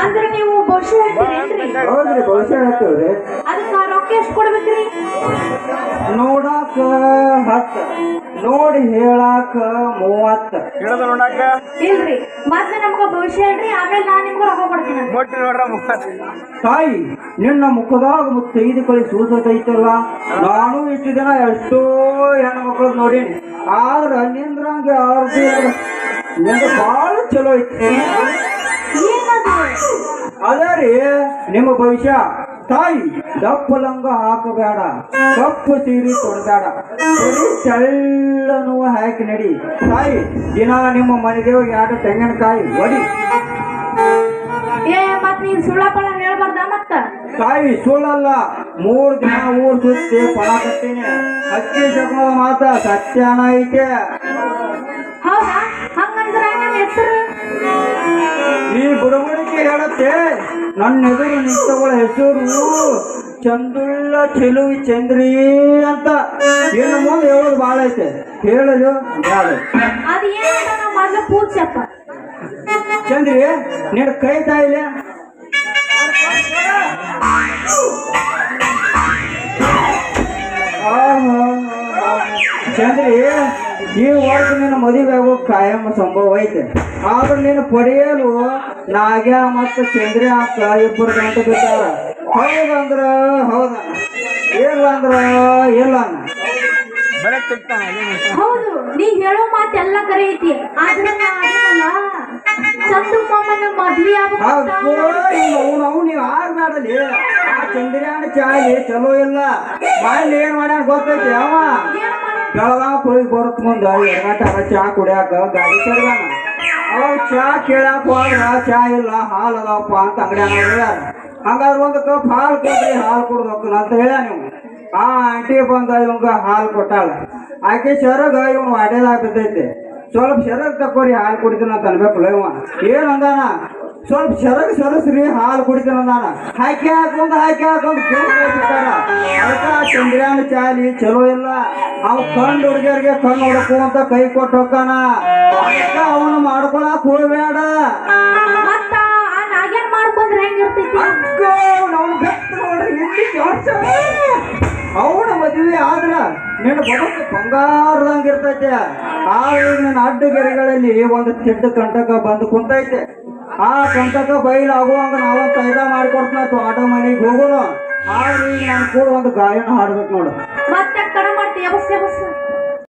ಅಂದ್ರೆ ನೀವು ಭವಿಷ್ಯ ಹೇಳ್ತೀರೇನ್ರಿ ಹೌದ್ರಿ ಭವಿಷ್ಯ ಹೇಳ್ತೇವ್ರಿ ಅದಕ್ಕ ರೊಕ್ಕ ಎಷ್ಟು ಕೊಡ್ಬೇಕ್ರಿ? ನೋಡಾಕ ಹತ್ತ. ನೋಡಿ ಹೇಳಾಕ ಮೂವತ್ತ. ನೋಡಾಕ? ಇಲ್ರಿ ಮತ್ತೆ ನಮ್ಗ ಭವಿಷ್ಯ ಹೇಳ್ರಿ ಆಮೇಲೆ ನಾನ್ ನಿಮ್ಗ ರೊಕ್ಕ ಕೊಡ್ತೀನಿ. ಮೊಟ್ಟಿ ನೋಡ್ರ ಮೂವತ್ತು. ತಾಯಿ ನಿನ್ನ ಮುಖದಾಗ ಮುತ್ತೈದು ಕಳಿ ಸೂಸತೈತಲ್ಲ ನಾನು ಇಷ್ಟು ದಿನ ಎಷ್ಟೋ ಹೆಣ್ಣು ಮಕ್ಕಳು ನೋಡೀನಿ. ಆದ್ರ ನಿಂದ್ರಂಗೆ ಯಾರ್ದು ಬಹಳ ಭಾಳ ಚಲೋ ಐತಿ. ಅದ ರೀ ನಿಮ್ಮ ಭವಿಷ್ಯ. ತಾಯಿ ದಪ್ಪ ಲಂಗ ಹಾಕಬೇಡ. ಕಪ್ಪು ಸೀರೆ ತೊಡಬೇಡ. ಬರೀ ತೆಳ್ಳನು ಹಾಕಿ ನಡಿ. ತಾಯಿ ದಿನ ನಿಮ್ಮ ಮನೆದೇವ್ ಎರಡು ತೆಂಗಿನಕಾಯಿ ಒಡಿ. ಪಳ ತಾಯಿ ಸುಳ್ಳಲ್ಲ. ಮೂರ್ ದಿನ ಊರ್ ಸುತ್ತಿ ಫಲ ಕಟ್ಟಿನಿ. ಹಕ್ಕಿ ಶಕುನದ ಮಾತ ಸತ್ಯಾನ ಐತೆ. ಹೆಸರು? ಈ ಬುಡಬಡಿಕೆ ಹೇಳತ್ತೆ ನನ್ನ ಎದುರು ನಿಂತವಳ ಹೆಸರು ಚಂದುಳ್ಳ ಚೆಲುವಿ ಚಂದ್ರಿ ಅಂತ. ಏನು ಮುಂದೆ ಹೇಳೋದು ಭಾಳ ಐತೆ. ಹೇಳಲು ಬ್ಯಾಡ ಅದ್ ಏನಂತ ನಾವ್ ಮೊದ್ಲು ಪೂಜ್ಯಪ್ಪ ಚಂದ್ರಿ ನೀನು ಕೈ ತಾಯಿಲೆ? ಚಂದ್ರಿ ಈ ವರ್ಷ ನಿನ್ನ ಮದುವೆ ಆಗೋ ಕಾಯಂ ಸಂಭವ ಐತೆ. ಆದ್ರೆ ನೀನು ಪಡೆಯಲು ನಾಗ್ಯ ಮತ್ತು ಚಂದ್ರ ಅಂತ ಇಬ್ಬರು ಗಂಟ ಬಿಟ್ಟಾರ ಹೌದಂದ್ರ? ಹೌದ. ಇಲ್ಲ ಅಂದ್ರ ಇಲ್ಲ ಹೌದು ನೀ ಹೇಳೋ ಮಾತೆಲ್ಲ ಎಲ್ಲ ಕರೆ ಐತಿ. ಆದ್ರೆ ಚಂದು ಮಾಮನ ಮದ್ವಿ ಆಗ್ಬೇಕು ಅವನು ನೀವು ಆರ್ ಮಾಡಲಿ ಆ ಚಂದ್ರಯಾನ ಚಾಲಿ ಚಲೋ ಇಲ್ಲ. ಬಾಯಲ್ಲಿ ಏನ್ ಮಾಡ್ಯಾನ ಗೊತ್ತೈತಿ ಅವ? ಬೆಳಗಾವ್ ಹೋಗಿ ಮುಂದೆ ಮುಂದ ಎಡಗಟ್ಟಾಗ ಚಾ ಕುಡಿಯಾಕ ಗಾಡಿ ತರ್ಗಾನ ಅವ್ ಚಾ ಕೇಳಾಕ ಹೋದ್ರ ಚಾ ಇಲ್ಲ, ಹಾಲು ಅದಾವಪ್ಪ ಅಂತ ಅಂಗಡಿ ಹೇಳ್ಯಾರ. ಹಂಗಾದ್ರೆ ಒಂದು ಕಪ್ ಹಾಲು ಕೊಡ್ರಿ, ಹಾಲು ಕೊಡ್ಬೇಕು ಅಂತ ಹೇಳ ನೀವು ಆ ಆಂಟಿ ಬಂದ, ಇವಂಗ ಹಾಲು ಕೊಟ್ಟಾಳ. ಆಕೆ ಶರಗ ಇವನು ವಾಡ್ಯದಾಗ ಬಿದ್ದೈತಿ. ಸ್ವಲ್ಪ ಶರಗ್ ತಕೋರಿ ಹಾಲು ಕುಡಿತೀನಿ ಅಂತ ಅನ್ಬೇಕಲ್ಲ ಇವ. ಏನ್ ಅಂದಾನ ಸ್ವಲ್ಪ ಶರಗ್ ಸರಸ್ರಿ ಹಾಲು ಕುಡಿತೀನಿ ನಾನು. ಹಾಕಿ ಹಾಕೊಂಡು ಹಾಕಿ ಹಾಕೊಂಡು ಬಿಟ್ಟಾರ ಅದಕ್ಕೆ ಆ ಚಾಲಿ ಚಲೋ ಇಲ್ಲ. ಅವ್ ಕಣ್ಣು ಹುಡುಗಿಯರಿಗೆ ಕಣ್ಣು ಹುಡುಕು ಅಂತ ಕೈ ಕೊಟ್ಟು ಹೋಗ್ತಾನ ಅದಕ್ಕೆ ಅವನು ಮಾಡ್ಕೊಳಕ್ ಹೋಗ್ಬೇಡ ಅವ್ನು ಮದುವೆ ಆದ್ರ ನಿನ್ನ ಬದುಕು ಬಂಗಾರದಂಗ ಇರ್ತೈತೆ. ಆದ್ರೆ ನಿನ್ನ ಅಡ್ಡಗೆರೆಗಳಲ್ಲಿ ಒಂದು ತಿಡ್ಡ ಕಂಟಕ ಬಂದು ಕುಂತೈತೆ. ಆ ಕಂಟಕ ಬಯಲಾಗುವಂಗ ನಾವೊಂದು ಕೈದ ಮಾಡ್ಕೊಡ್ತಾನ ತೋಟ ಮನೆಗೆ ಹೋಗೋಣ. ಆದ್ರೆ ನಾನು ಕೂಡ ಒಂದು ಗಾಯನ ಹಾಡ್ಬೇಕು ನೋಡು. ಮತ್ತೆ ಕಡ ಮಾಡ್ತಿ ಎಬಸ್ ಎಬಸ್